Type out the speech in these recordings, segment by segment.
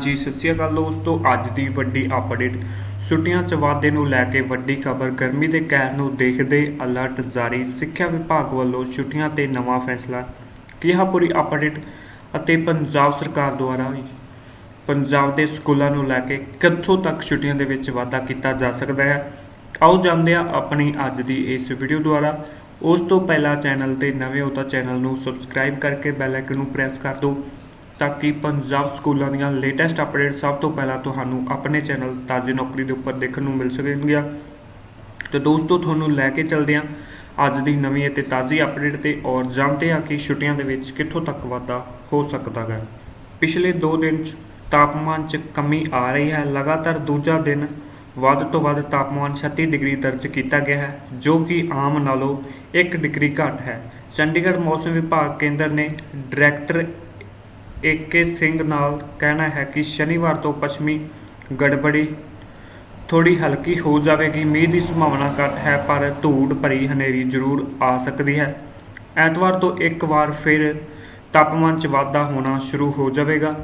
ਜੀ ਸਤਿ ਸ਼੍ਰੀ ਅਕਾਲ ਦੋਸਤੋ। ਅੱਜ ਦੀ ਵੱਡੀ ਅਪਡੇਟ ਛੁੱਟੀਆਂ 'ਚ ਵਾਧੇ ਨੂੰ ਲੈ ਕੇ ਵੱਡੀ ਖਬਰ। ਗਰਮੀ ਦੇ ਕਹਿਰ ਨੂੰ ਦੇਖਦੇ ਅਲਰਟ ਜਾਰੀ। ਸਿੱਖਿਆ ਵਿਭਾਗ ਵੱਲੋਂ ਛੁੱਟੀਆਂ ਤੇ ਨਵਾਂ ਫੈਸਲਾ। ਕਿਹਾ ਪੂਰੀ ਅਪਡੇਟ ਅਤੇ ਪੰਜਾਬ ਸਰਕਾਰ ਦੁਆਰਾ ਪੰਜਾਬ ਦੇ ਸਕੂਲਾਂ ਨੂੰ ਲੈ ਕੇ ਕਿੱਥੋਂ ਤੱਕ ਛੁੱਟੀਆਂ ਦੇ ਵਿੱਚ ਵਾਧਾ ਕੀਤਾ ਜਾ ਸਕਦਾ ਹੈ? ਆਓ ਜਾਣਦੇ ਹਾਂ ਆਪਣੀ ਅੱਜ ਦੀ ਇਸ ਵੀਡੀਓ ਦੁਆਰਾ। ਉਸ ਤੋਂ ਪਹਿਲਾਂ ਚੈਨਲ ਤੇ ਨਵੇਂ ਹੋ ਤਾਂ ਚੈਨਲ ਨੂੰ ਸਬਸਕ੍ਰਾਈਬ ਕਰਕੇ ਬੈਲ ਆਈਕਨ ਨੂੰ ਪ੍ਰੈਸ ਕਰ ਦਿਓ। ਤਾਂ ਕਿ ਪੰਜਾਬ ਸਕੂਲਾਂ ਦੀਆਂ ਲੇਟੈਸਟ ਅਪਡੇਟ ਸਭ ਤੋਂ ਪਹਿਲਾਂ ਤੁਹਾਨੂੰ ਆਪਣੇ ਚੈਨਲ ਤਾਜੀ ਨੌਕਰੀ ਦੇ ਉੱਪਰ ਦੇਖਣ ਨੂੰ ਮਿਲ ਸਕਣਗੀਆਂ। ਤੇ ਦੋਸਤੋ, ਤੁਹਾਨੂੰ ਲੈ ਕੇ ਚੱਲਦੇ ਹਾਂ ਅੱਜ ਦੀ ਨਵੀਂ ਅਤੇ ਤਾਜ਼ੀ ਅਪਡੇਟ ਤੇ ਔਰ ਜਾਣਦੇ ਹਾਂ ਕਿ ਛੁੱਟੀਆਂ ਦੇ ਵਿੱਚ ਕਿੱਥੋਂ ਤੱਕ ਵਾਧਾ ਹੋ ਸਕਦਾ ਹੈ। ਪਿਛਲੇ 2 ਦਿਨ 'ਚ ਤਾਪਮਾਨ 'ਚ ਕਮੀ ਆ ਰਹੀ ਹੈ। ਲਗਾਤਾਰ ਦੂਜਾ ਦਿਨ ਵੱਧ ਤੋਂ ਵੱਧ ਤਾਪਮਾਨ 36 ਡਿਗਰੀ ਦਰਜ ਕੀਤਾ ਗਿਆ ਹੈ, ਜੋ ਕਿ ਆਮ ਨਾਲੋਂ 1 ਡਿਗਰੀ ਘੱਟ ਹੈ। ਚੰਡੀਗੜ੍ਹ ਮੌਸਮ ਵਿਭਾਗ ਕੇਂਦਰ ਨੇ ਡਾਇਰੈਕਟਰ ਏਕੇ ਸਿੰਘ ਨਾਲ ਕਹਿਣਾ ਹੈ ਕਿ ਸ਼ਨੀਵਾਰ ਤੋਂ ਪੱਛਮੀ ਗੜਬੜੀ ਥੋੜੀ ਹਲਕੀ ਹੋ ਜਾਵੇਗੀ। ਮੀਂਹ ਦੀ ਸੰਭਾਵਨਾ ਘੱਟ ਹੈ, ਪਰ ਧੂੜ ਭਰੀ ਹਨੇਰੀ ਜ਼ਰੂਰ ਆ ਸਕਦੀ ਹੈ। ਐਤਵਾਰ ਤੋਂ ਇੱਕ ਵਾਰ ਫਿਰ ਤਾਪਮਾਨ 'ਚ ਵਾਧਾ ਹੋਣਾ ਸ਼ੁਰੂ ਹੋ ਜਾਵੇਗਾ।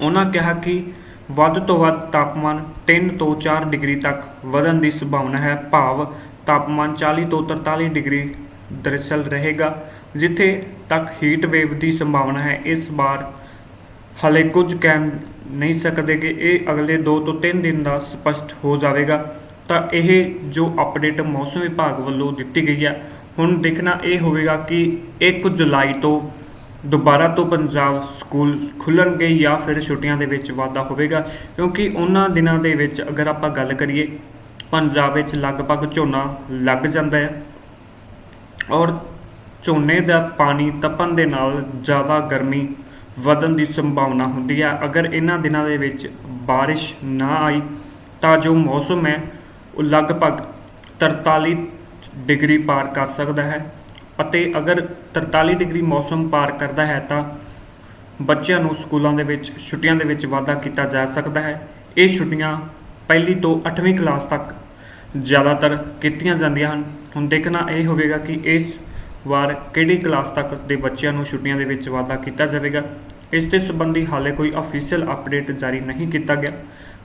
ਉਹਨਾਂ ਕਿਹਾ ਕਿ ਵੱਧ ਤੋਂ ਵੱਧ ਤਾਪਮਾਨ 3 ਤੋਂ 4 ਡਿਗਰੀ ਤੱਕ ਵਧਣ ਦੀ ਸੰਭਾਵਨਾ ਹੈ। ਭਾਵ ਤਾਪਮਾਨ 40 ਤੋਂ 43 ਡਿਗਰੀ ਦਰਅਸਲ ਰਹੇਗਾ, ਜਿੱਥੇ ਤੱਕ ਹੀਟ ਵੇਵ ਦੀ ਸੰਭਾਵਨਾ ਹੈ। ਇਸ ਵਾਰ ਹਾਲੇ ਕੁਝ ਕਹਿ ਨਹੀਂ ਸਕਦੇ ਕਿ ਇਹ ਅਗਲੇ 2 ਤੋਂ 3 ਦਿਨ ਦਾ ਸਪਸ਼ਟ ਹੋ ਜਾਵੇਗਾ। ਤਾਂ ਇਹ ਜੋ ਅਪਡੇਟ ਮੌਸਮ ਵਿਭਾਗ ਵੱਲੋਂ ਦਿੱਤੀ ਗਈ ਹੈ ਹੁਣ ਦੇਖਣਾ ਇਹ ਹੋਵੇਗਾ ਕਿ 1 ਜੁਲਾਈ ਤੋਂ ਦੁਬਾਰਾ ਤੋਂ ਪੰਜਾਬ ਸਕੂਲ ਖੁੱਲਣਗੇ ਜਾਂ ਫਿਰ ਛੁੱਟੀਆਂ ਦੇ ਵਿੱਚ ਵਾਧਾ ਹੋਵੇਗਾ। ਕਿਉਂਕਿ ਉਹਨਾਂ ਦਿਨਾਂ ਦੇ ਵਿੱਚ ਅਗਰ ਆਪਾਂ ਗੱਲ ਕਰੀਏ, ਪੰਜਾਬ ਵਿੱਚ ਲਗਭਗ ਝੋਨਾ ਲੱਗ ਜਾਂਦਾ ਹੈ ਔਰ ਝੋਨੇ ਦਾ ਪਾਣੀ ਤਪਣ ਦੇ ਨਾਲ ਜ਼ਿਆਦਾ ਗਰਮੀ ਵਧਣ ਦੀ ਸੰਭਾਵਨਾ ਹੁੰਦੀ ਹੈ। ਅਗਰ ਇਹਨਾਂ ਦਿਨਾਂ ਦੇ ਵਿੱਚ ਬਾਰਿਸ਼ ਨਾ ਆਈ ਤਾਂ ਜੋ ਮੌਸਮ ਹੈ, ਉਹ ਲਗਭਗ 43 ਡਿਗਰੀ ਪਾਰ ਕਰ ਸਕਦਾ ਹੈ ਅਤੇ ਅਗਰ 43 ਡਿਗਰੀ ਮੌਸਮ ਪਾਰ ਕਰਦਾ ਹੈ ਤਾਂ ਬੱਚਿਆਂ ਨੂੰ ਸਕੂਲਾਂ ਦੇ ਵਿੱਚ, ਛੁੱਟੀਆਂ ਦੇ ਵਿੱਚ ਵਾਧਾ ਕੀਤਾ ਜਾ ਸਕਦਾ ਹੈ। ਇਹ ਛੁੱਟੀਆਂ ਪਹਿਲੀ ਤੋਂ 8ਵੀਂ ਕਲਾਸ ਤੱਕ ਜ਼ਿਆਦਾਤਰ ਕੀਤੀਆਂ ਜਾਂਦੀਆਂ ਹਨ। ਹੁਣ ਦੇਖਣਾ ਇਹ ਹੋਵੇਗਾ ਕਿ ਇਸ ਵਾਰ ਕਿਹੜੀ ਕਲਾਸ ਤੱਕ ਦੇ ਬੱਚਿਆਂ ਨੂੰ ਛੁੱਟੀਆਂ ਦੇ ਵਿੱਚ ਵਾਧਾ ਕੀਤਾ ਜਾਵੇਗਾ? ਇਸ ਦੇ ਸੰਬੰਧੀ ਹਾਲੇ ਕੋਈ ਅਫੀਸ਼ੀਅਲ ਅਪਡੇਟ ਜਾਰੀ ਨਹੀਂ ਕੀਤਾ ਗਿਆ।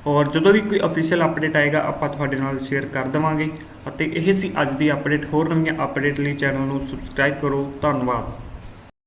ਔਰ ਜਦੋਂ ਵੀ ਕੋਈ ਅਫੀਸ਼ੀਅਲ ਅਪਡੇਟ ਆਏਗਾ, ਆਪਾਂ ਤੁਹਾਡੇ ਨਾਲ ਸ਼ੇਅਰ ਕਰ ਦੇਵਾਂਗੇ। ਅਤੇ ਇਹ ਸੀ ਅੱਜ ਦੀ ਅਪਡੇਟ ਹੋਰ ਨਵੀਆਂ ਅਪਡੇਟ ਲਈ ਚੈਨਲ ਨੂੰ ਸਬਸਕ੍ਰਾਈਬ ਕਰੋ। ਧੰਨਵਾਦ।